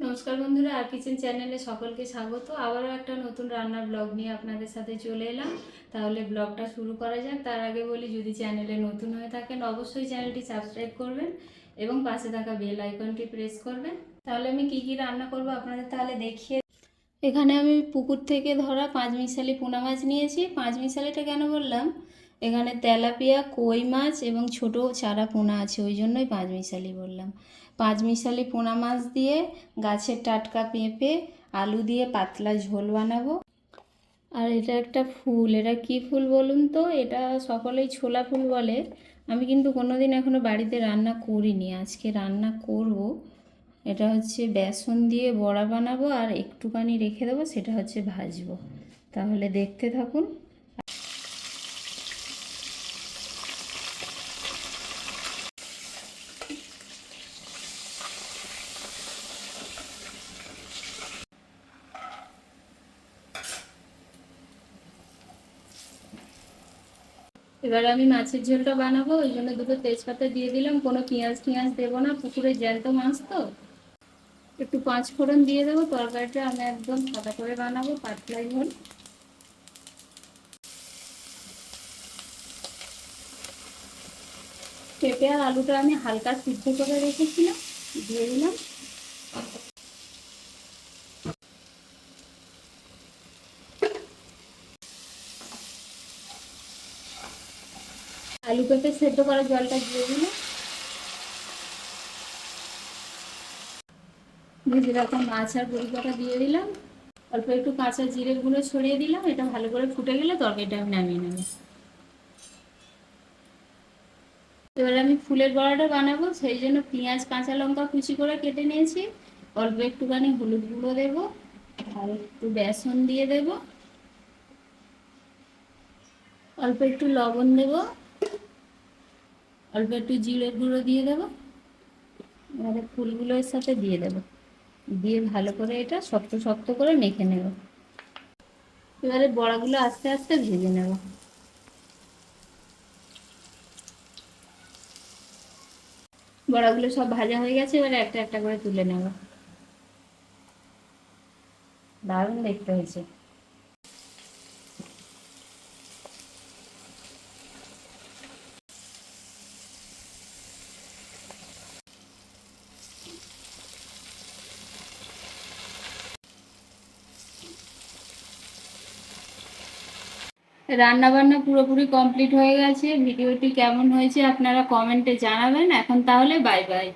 নমস্কার বন্ধুরা, আর কিচেন চ্যানেলে সকলকে স্বাগত। আবারও একটা নতুন রান্নার ব্লগ নিয়ে আপনাদের সাথে চলে এলাম। তাহলে ব্লগটা শুরু করা যাক। তার আগে বলি, যদি চ্যানেলে নতুন হয়ে থাকেন, অবশ্যই চ্যানেলটি সাবস্ক্রাইব করবেন এবং পাশে থাকা বেল আইকনটি প্রেস করবেন। তাহলে আমি কি কি রান্না করব আপনাদের তাহলে দেখিয়ে এখানে আমি পুকুর থেকে ধরা পাঁচ মিশালি পোনা মাছ নিয়েছি। পাঁচ মিশালিটা কেন বললাম? এখানে তেলাপিয়া, কই মাছ এবং ছোট চারা পোনা আছে, ওই জন্যই পাঁচমিশালি বললাম। পাঁচমিশালি পোনা মাছ দিয়ে গাছের টাটকা পেঁপে, আলু দিয়ে পাতলা ঝোল বানাবো। আর এটা একটা ফুল, এটা কি ফুল বলুন তো? এটা সকলেই ছোলা ফুল বলে। আমি কিন্তু কোনোদিন এখনও বাড়িতে রান্না করিনি, আজকে রান্না করব। এটা হচ্ছে বেসন দিয়ে বড়া বানাবো আর একটুখানি রেখে দেবো, সেটা হচ্ছে ভাজবো। তাহলে দেখতে থাকুন। এবার আমি মাছের ঝোলটা বানাবো, ওই জন্য দুটো তেজপাতা দিয়ে দিলাম, কোনো পেঁয়াজ টিয়াজ দেবো না, পুকুরে জ্যান্ত মাছ তো। একটু পাঁচ ফোড়ন দিয়ে দেবো, তরকারিটা আমি একদম সাদা করে বানাবো পাতলা ঝোল। পেঁপে আর আলুটা আমি হালকা সিদ্ধ করে রেখেছিলাম, দিয়ে দিলাম। আলু পেঁপে সেদ্ধ করা জলটা দিয়ে দিলাম ভেজে রাখা মাছ আর বড়ি কটা দিয়ে দিলাম। অল্প একটু কাঁচা জিরে গুঁড়ো ছড়িয়ে দিলাম, এটা ভালো করে ফুটে গেলে তরকারিটা আমি নামিয়ে নেব। এবার আমি ফুলের বড়াটা বানাবো, সেই জন্য পেঁয়াজ, কাঁচা লঙ্কা কুচি করে কেটে নিয়েছি। অল্প একটুখানি হলুদ গুঁড়ো দেবো আর একটু বেসন দিয়ে দেব। অল্প একটু লবণ দেবো। অল্প একটু জিরে গুঁড়ো দিয়ে দেবো। এবারে ফুলগুলো এর সাথে দিয়ে দেবো। দিয়ে ভালো করে এটা শক্ত শক্ত করে মেখে নেব। এবারে বড়াগুলো আস্তে আস্তে ভেজে নেব। বড়াগুলো সব ভাজা হয়ে গেছে, এবারে একটা একটা করে তুলে নেব। দারুণ দেখতে হয়েছে। রান্না বান্না পুরোপুরি কমপ্লিট হয়ে গেছে। ভিডিওটি কেমন হয়েছে আপনারা কমেন্টে জানাবেন। এখন তাহলে বাই বাই